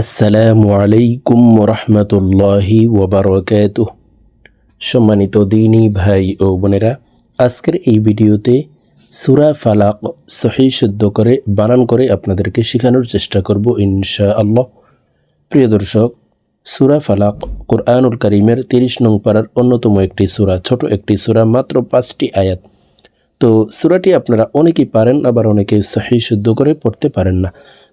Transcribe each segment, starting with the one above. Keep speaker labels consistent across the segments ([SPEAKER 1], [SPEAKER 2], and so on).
[SPEAKER 1] আসসালামু আলাইকুম রহমতুল্লাহি ওবরকাত সম্মানিত দিনী ভাই ও বোনেরা, আজকের এই ভিডিওতে সুরা ফালাক সহি শুদ্ধ করে, বানান করে আপনাদেরকে শেখানোর চেষ্টা করব ইনশা আল্লাহ প্রিয় দর্শক, সুরা ফালাক কোরআনুল করিমের তিরিশ নং পাড়ার অন্যতম একটি সুরা, ছোট একটি সুরা, মাত্র পাঁচটি আয়াত। তো সুরাটি আপনারা অনেকেই পারেন, আবার অনেকে সহি শুদ্ধ করে পড়তে পারেন না।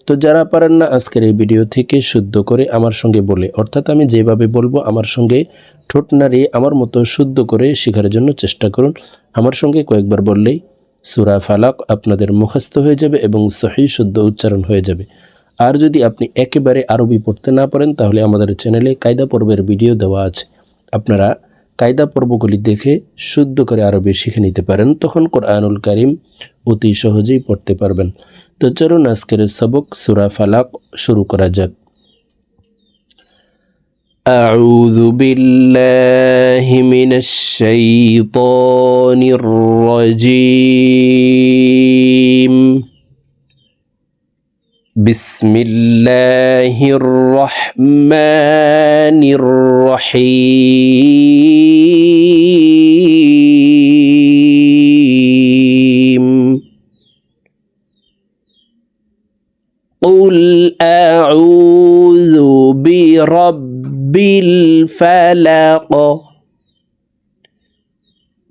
[SPEAKER 1] তো যারা পারেন না, আজকের এই ভিডিও থেকে শুদ্ধ করে আমার সঙ্গে বলে, অর্থাৎ আমি যেভাবে বলব আমার সঙ্গে ঠোঁট নাড়িয়ে আমার মতো শুদ্ধ করে শেখার জন্য চেষ্টা করুন। আমার সঙ্গে কয়েকবার বললেই সুরা ফালাক আপনাদের মুখস্থ হয়ে যাবে এবং সহি শুদ্ধ উচ্চারণ হয়ে যাবে। আর যদি আপনি একেবারে আরবি পড়তে না পারেন, তাহলে আমাদের চ্যানেলে কায়দা পর্বের ভিডিও দেওয়া আছে। আপনারা কায়দা পর্বগুলি দেখে শুদ্ধ করে আরবি শিখে নিতে পারেন তখন কোরআনুল কারিম অতি সহজেই পড়তে পারবেন তো চলুন আজকের সবক সুরা ফালাক শুরু করা যাক أعوذ بالله من الشيطان الرجيم بسم الله الرحمن الرحيم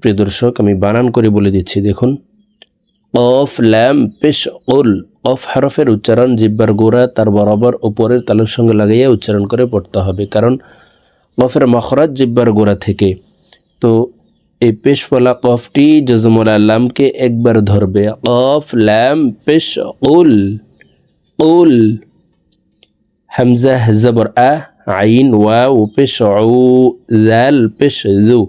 [SPEAKER 1] প্রিয় দর্শক, আমি বানান করে বলে দিচ্ছি, দেখুন। অফ ল্যাম পেশ ওল অফ হরফের উচ্চারণ জিব্বার গোড়া, তার বরাবর উপরের তালের সঙ্গে লাগাইয়া উচ্চারণ করে পড়তে হবে, কারণ অফের মখরাজ জিব্বার গোড়া থেকে। তো এই পেশওয়ালা কফটি জজমলা লামকে একবার ধরবে। অফ ল্যাম পেশ, উল। উল। হামজা হেজাবর আহ আইন ওয়াও পেশ উ জাল পেশ জু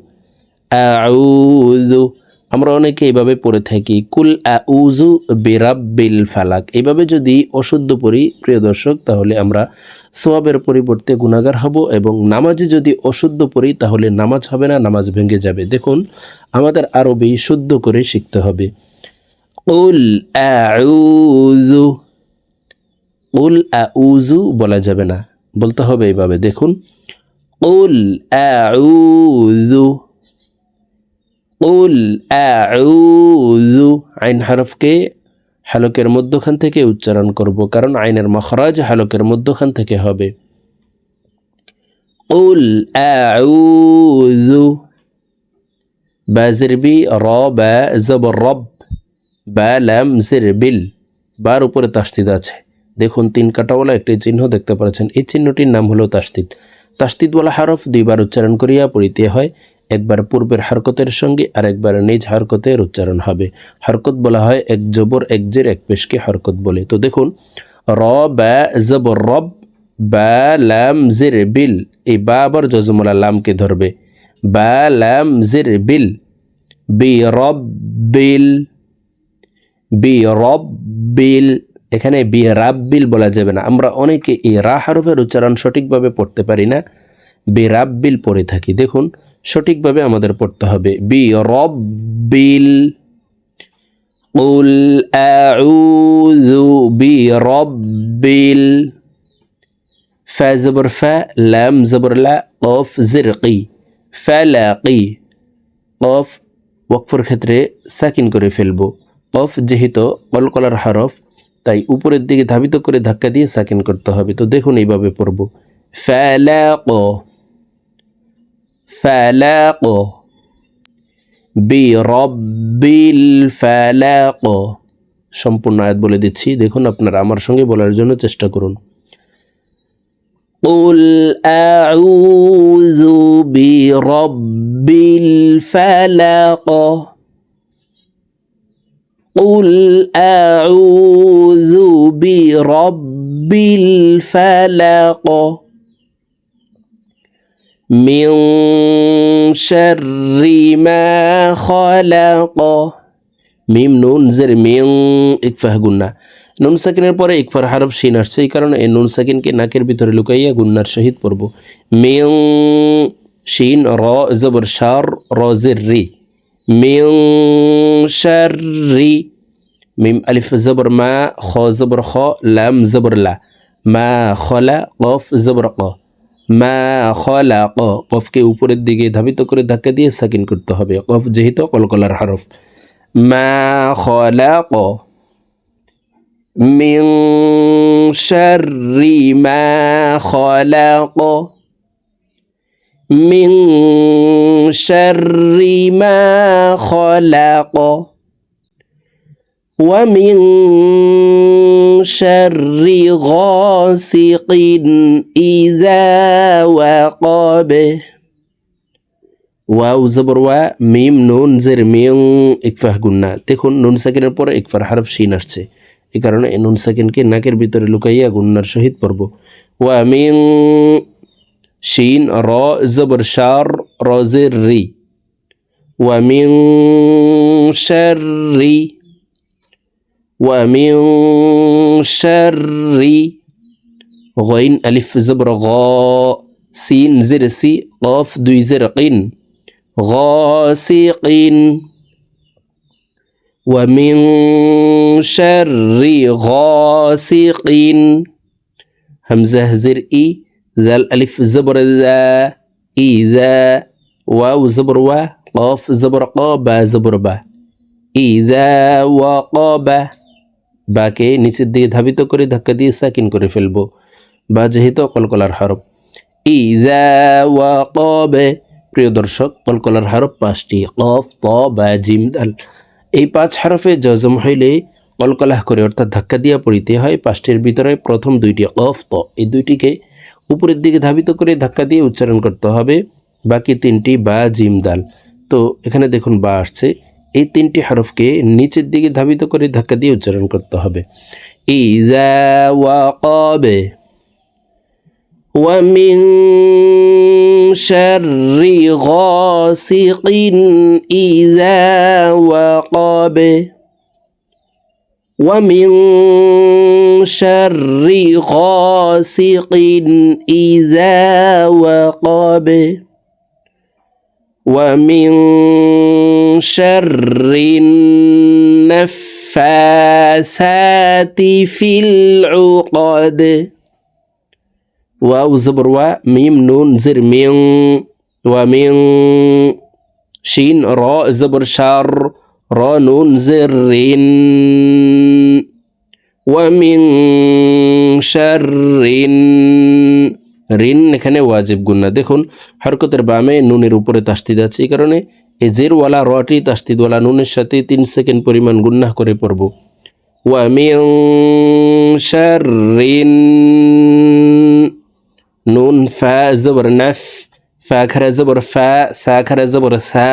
[SPEAKER 1] আউযু। আমরা অনেকে এইভাবে পড়ে থাকি, কুল আউজু বিরাব্বিল ফালাক। এইভাবে যদি অশুদ্ধ পড়ি, প্রিয় দর্শক, তাহলে আমরা সোয়াবের পরিবর্তে গুণাগার হব এবং নামাজে যদি অশুদ্ধ পড়ি, তাহলে নামাজ হবে না, নামাজ ভেঙে যাবে। দেখুন, আমাদের আরবি শুদ্ধ করে শিখতে হবে। উল আউযু উল আউযু বলা যাবে না। বলতে হবে এইভাবে। দেখুন উল আউযু উল আউযু আইন হরফকে হালকের মধ্যখান থেকে উচ্চারণ করব, কারণ আইনের মখরাজ হালকের মধ্যখান থেকে হবে। উল আউযু বাজির বি, র, বা জব রব, বা লাম, জির বিল, বার উপরে তাস্তিদ আছে। দেখুন, তিন কাটাওয়ালা একটি চিহ্ন দেখতে পাচ্ছেন। এই চিহ্নটির নাম হলো তাস্তিদ তাস্তিদওয়ালা হরফ দুইবার উচ্চারণ করিয়া পড়িতে হয়। একবার পূর্বের হরকতের সঙ্গে আর একবার নিজ হরকতের উচ্চারণ হবে। হরকত বলা হয় এক জবর, এক জের, এক পেশকে হরকত বলে। তো দেখুন, র, বা জবর রব বা লাম, জির, বিল। এই বা আবার জজমুলা লামকে ধরবে। বা, লাম, জির, বিল। বি, রব, বিল। বি, রব, বিল। এখানে বি রাব্বিল বলা যাবে না আমরা অনেকে এই রা হরফের উচ্চারণ সঠিকভাবে পড়তে পারি না বি রাব্বিল পড়ে থাকি দেখুন সঠিকভাবে আমাদের পড়তে হবে বি রব্বিল قل أعوذ برب ال فا زبر فا لام زبر لا قف زرقي ফালাকি কফ ওয়াকফর ক্ষেত্রে সাকিন করে ফেলবো কফ যেহেতু কলকলার হরফ তাই উপরের দিকে ধাবিত করে ধাক্কা দিয়ে সাকিন করতে হবে তো দেখুন এইভাবে পড়ব ফালাক ফালাক বিরব্বিল ফালাক সম্পূর্ণ আয়াত বলে দিচ্ছি দেখুন আপনারা আমার সঙ্গে বলার জন্য চেষ্টা করুন قل أعوذ برب الفلق قل أعوذ برب الفلق من شر ما خلق মিম নুন জের মিং ইকফাহ গুন্না নুন সাকিনের পরে ইকফার হারফ শিন আসছে এই কারণে এই নুন সাকিনকে নাকের ভিতরে লুকাইয়া গুন্নার সহিত পড়ব মিং শিন র জবর শার র জের রি মিং শাররি মিম আলিফ জবর মা খ জবর খ লাম জবর লা মা খলা কফ জবর ক মা খলা ক কফকে উপরের দিকে ধাবিত করে ধাক্কা দিয়ে সাকিন করতে হবে। কফ যেহেতু কলকলার হারফ। মা খলা ক। মিং শাররি মা খলা ক। من شر ما خلق ومن شر غاسق إذا وقب ওয়াও জবর ওয়া মিম নুন জের মিং ইকফাহ গুন্না দেখুন নুন সাকিনের পরে ইকফার হারফ শিন আসছে এই কারণে এই নুন সাকিনকে নাকের ভিতরে লুকাইয়া গুন্নার সহিত পড়ব ওয়া মিং شين را زبر شار را زر ري. ومن شر ومن شر غين ألف زبر غا سين زر سي قاف دو زر قين. غاسق ومن شر غاسقين همزة زر إي. জাল আলিফ জবর জা ই জা ওয়াউ জবর ওয়া কফ জবর ক বা জবর বা ই জা ওয়া ক বা বাকে নিচের দিকে ধাবিত করে ধাক্কা দিয়ে সাকিন করে ফেলব। বা যেহেতু কলকলার হরফ। ই জা ওয়া ক বে প্রিয় দর্শক, কলকলার হরফ পাঁচটি। কফ ত বা জিম, দাল। এই পাঁচ হরফে জজম হইলে কলকলাহ করে অর্থাৎ ধাক্কা দিয়া পড়িতে হয় পাঁচটির ভিতরে প্রথম দুইটি কফ ত এই দুইটিকে উপরের দিকে ধাবিত করে ধাক্কা দিয়ে উচ্চারণ করতে হবে বাকি তিনটি বা জিম দাল তো এখানে দেখুন বা আসছে এই তিনটি হরফকে নিচের দিকে ধাবিত করে ধাক্কা দিয়ে উচ্চারণ করতে হবে ইজা ওয়াকাবে ومن شر غاسق إذا وقب ومن شر غاسق إذا وقب. ومن شر النفاثات في العقد. واو زبر و ميم نون زر من ومن شين راء زبر شر রনুন জিরিন ওয়ামিং শারিন রিন এখানে ওয়াজিব গুন্না দেখুন, হরকতের বামে নুনের উপরে তাস্তিদ আছে, এই কারণে এই জেরওয়ালা রটি তাস্তিদওয়ালা নুনের সাথে তিন সেকেন্ড পরিমাণ গুন্না করে পড়ব। ওয়ামিং শারিন নুন ফ্যা জবর নাফ ফ্যা খারা জবর ফ্যা সা খারা জবর সা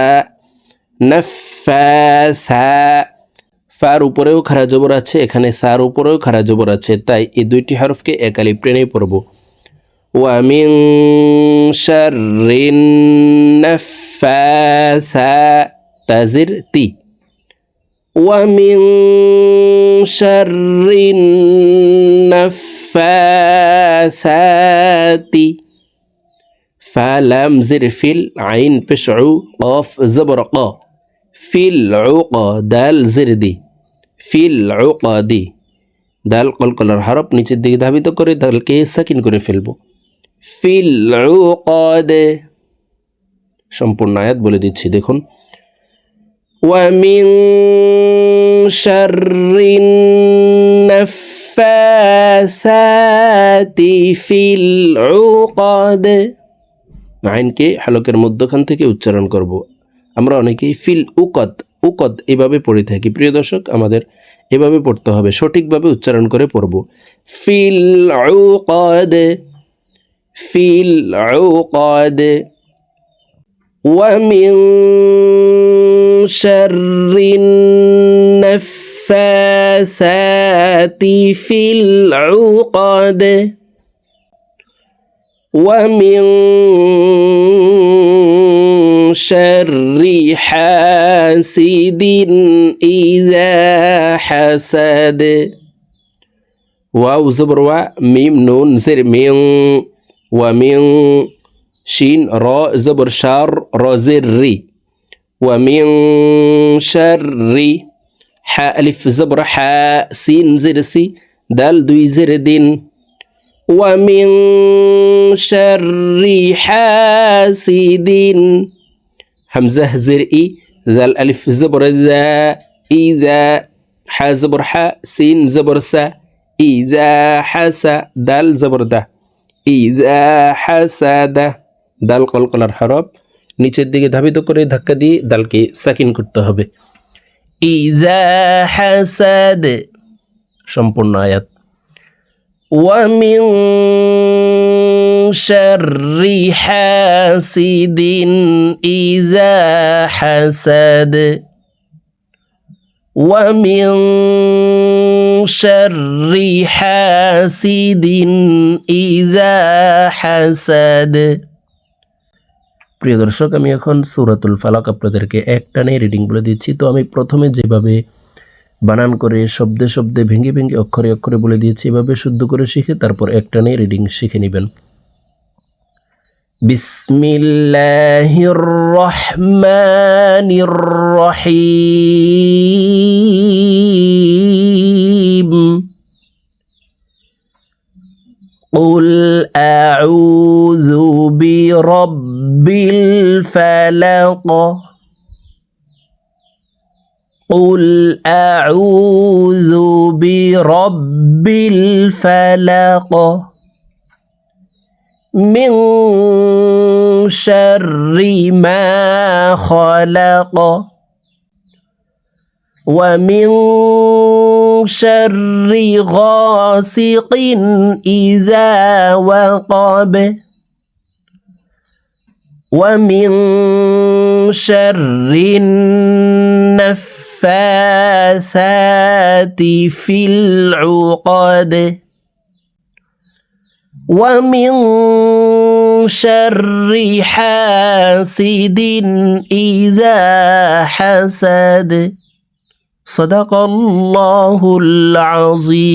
[SPEAKER 1] ফার উপরেও খারা জবর আছে এখানে সার উপরেও খারা জবর আছে তাই এই দুইটি হরফকে একালি প্রেণে পড়ব ومن شر النفاثات تزرتي ومن شر النفاثات فلم زر في العين بشعو قاف زبرقا في العقد زردي في العقد দাল কলকলার হরফ নিচের দিকে ধাবিত করে দালকে সাকিন করে ফেলবো ফিল উকদে সম্পূর্ণ আয়াত বলে দিচ্ছি দেখুন ومن شر النفاثات في العقد আইনকে হালকের মধ্যখান থেকে উচ্চারণ করব আমরা অনেকেই ফিল উকদ উকদ এভাবে পড়ে থাকি প্রিয় দর্শক আমাদের এভাবে পড়তে হবে সঠিকভাবে উচ্চারণ করে পড়ব ফিল উকদ في العقد ومن شر النفاثات في العقد ومن شر حاسد إذا حسد. واو زبر ميم نون زر من ومن شين راء زبر شر را زر ري. ومن شر حاء ألف زبر حاء سين زر سي. دال دوي زر دين. ومن شر حاسد. হামজা হাজের ই জাল আলিফ জবর জা ই জা হা জবর হা সিন জবর সা ই জা হাসা দাল জবর দা ই জা হাসা দা দাল কলকলার হরফ নিচের দিকে ধাবিত করে ধাক্কা দিয়ে দালকে সাকিন করতে হবে। ইজা হাসাদ সম্পূর্ণ আয়াত। ومن شر حاسد إذا حسد ومن شر حاسد إذا حسد প্রিয় দর্শক আমি এখন সুরাতুল ফালাক আপনাদেরকে একটানে রিডিং বলে দিচ্ছি তো আমি প্রথমে যেভাবে বানান করে শব্দে শব্দে ভেঙে ভেঙে অক্ষরে অক্ষরে বলে দিয়েছি এভাবে শুদ্ধ করে শিখে তারপর একটানে রিডিং শিখে নেবেন বিসমিল্লাহির রহমানির রহিম قل أعوذ برب الفلق قل أعوذ برب الفلق من شر ما خلق ومن شر غاسق إذا وقب ومن شر النفاثات في العقد. ومن شر حاسد إذا حسد. صدق الله العظيم.